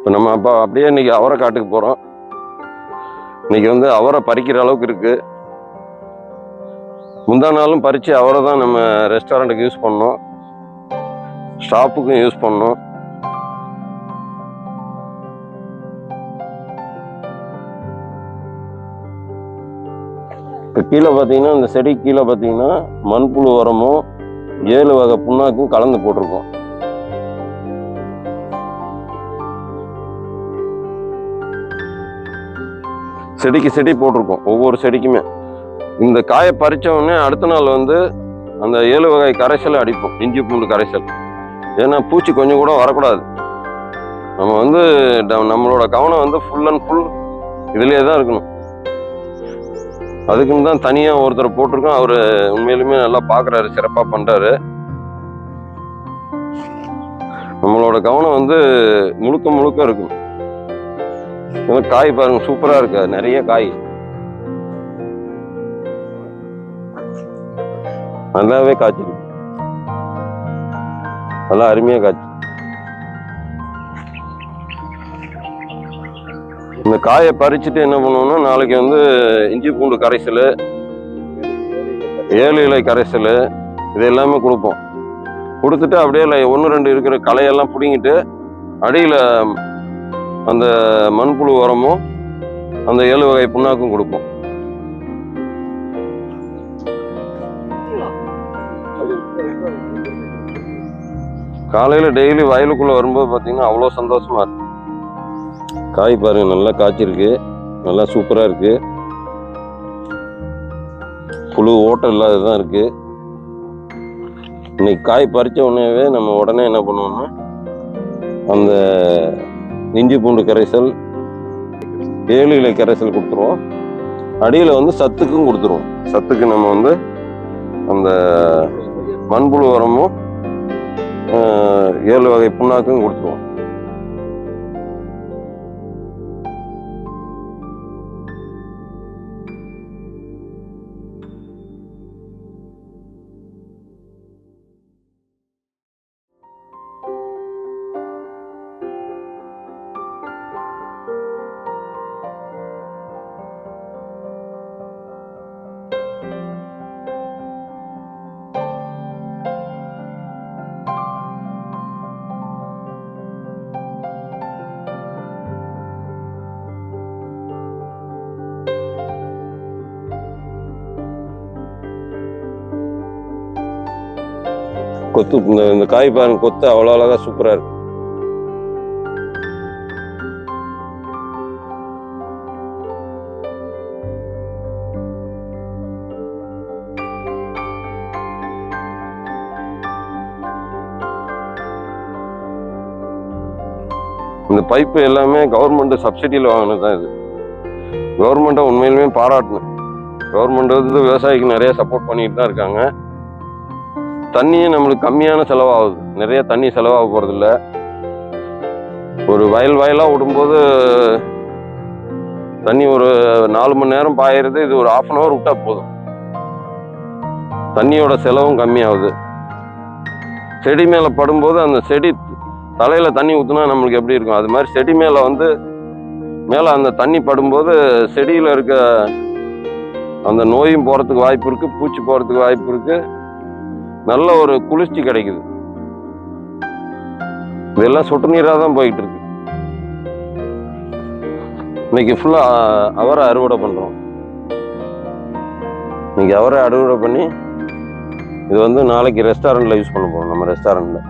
இப்போ நம்ம அப்போ அப்படியே இன்னைக்கு அவரை காட்டுக்கு போகிறோம் இன்னைக்கு வந்து அவரை பறிக்கிற அளவுக்கு இருக்குது முந்தா நாளும் பறித்து அவரை தான் நம்ம ரெஸ்டாரண்ட்டுக்கு யூஸ் பண்ணோம். ஷாப்புக்கும் யூஸ் பண்ணோம். இப்போ கீழே பார்த்தீங்கன்னா இந்த செடி கீழே பார்த்தீங்கன்னா மண்புழு உரமும் ஏழு வகை புண்ணாக்கும் கலந்து போட்டிருக்கோம். செடிக்கு செடி போட்டிருக்கோம் ஒவ்வொரு செடிக்குமே. இந்த காயை பறித்தவுடனே அடுத்த நாள் வந்து அந்த ஏழு வகை கரைசல் அடிப்போம் இஞ்சி பூண்டு கரைசல். ஏன்னா பூச்சி கொஞ்சம் கூட வரக்கூடாது. நம்ம வந்து ட- நம்மளோட கவனம் வந்து ஃபுல் அண்ட் ஃபுல் இதுலேயே தான் இருக்கணும். அதுக்குன்னு தான் தனியாக ஒருத்தர் போட்டிருக்கோம் அவர் உண்மையிலுமே நல்லா பார்க்குறாரு சிறப்பாக பண்ணுறாரு நம்மளோட கவனம் வந்து முழுக்க முழுக்க இருக்கும் காய் பாருங்க சூப்பரா இருக்கு. நிறைய காய். நல்லாவே காய்ச்சிருக்கு. நல்லா அருமையாக காய்ச்சி. இந்த காயை பறிச்சுட்டு என்ன பண்ணுவோம்னா நாளைக்கு வந்து இஞ்சி பூண்டு கரைசல் ஏழு இலை கரைசல் இது எல்லாமே கொடுப்போம். கொடுத்துட்டு அப்படியே இல்லை ஒன்று ரெண்டு இருக்கிற களையெல்லாம் பிடுங்கிட்டு அடியில் அந்த மண்புழு உரமும் அந்த ஏழு வகை புண்ணாக்கும் கொடுப்போம். காலையில் டெய்லி வயலுக்குள்ளே வரும்போது பார்த்தீங்கன்னா அவ்வளோ சந்தோஷமா இருக்கு. காய் பாருங்க நல்லா காய்ச்சிருக்கு. நல்லா சூப்பராக இருக்கு. புழு ஓட்டம் இல்லாததான் இருக்கு. இன்னைக்கு காய் பறிச்ச உடனேவே நம்ம உடனே என்ன பண்ணுவோம்னா அந்த இஞ்சி பூண்டு கரைசல் ஏழு இலை கரைசல் கொடுத்துருவோம். அடியில் வந்து சத்துக்கும் கொடுத்துருவோம். சத்துக்கு நம்ம வந்து அந்த மண்புழு உரமும் ஏழு வகை புண்ணாக்கும் கொடுத்துருவோம். கொத்து இந்த காய் பாருங்க கொத்து அவ்வளோ அழகா சூப்பரா இருக்கு. இந்த பைப்பு எல்லாமே கவர்மெண்ட் சப்சிடியில் வாங்கினது தான் இது. கவர்மெண்ட்டை உண்மையிலுமே பாராட்டணும். கவர்மெண்ட் வந்து விவசாயிக்கு நிறைய சப்போர்ட் பண்ணிட்டு தான் இருக்காங்க. தண்ணியும் நம்மளுக்கு கம்மியான செலவாகுது. நிறைய தண்ணி செலவாக போகிறதில்ல ஒரு வயல் வயலாக விடும்போது தண்ணி ஒரு நாலு மணி நேரம் பாயிறது இது ஒரு ஆஃப் அன் ஹவர் விட்டால் போதும். தண்ணியோட செலவும் கம்மியாகுது. செடி மேலே படும்போது அந்த செடி தலையில் தண்ணி ஊற்றுனா நம்மளுக்கு எப்படி இருக்கும்? அது மாதிரி செடி மேலே வந்து மேலே அந்த தண்ணி படும்போது செடியில் இருக்க அந்த நோயும் போகிறதுக்கு வாய்ப்பு இருக்குது பூச்சி போகிறதுக்கு வாய்ப்பு இருக்குது நல்ல ஒரு குளிர்ச்சி கிடைக்குது. இதெல்லாம் சொட்டு நீராக தான் போயிட்டு இருக்கு இன்னைக்கு ஃபுல்லாக அவரை அறுவடை பண்ணுறோம் இன்னைக்கு அவரை அறுவடை பண்ணி இது வந்து நாளைக்கு ரெஸ்டாரண்ட்டில் யூஸ் பண்ண போகிறோம் நம்ம ரெஸ்டாரண்ட்டில்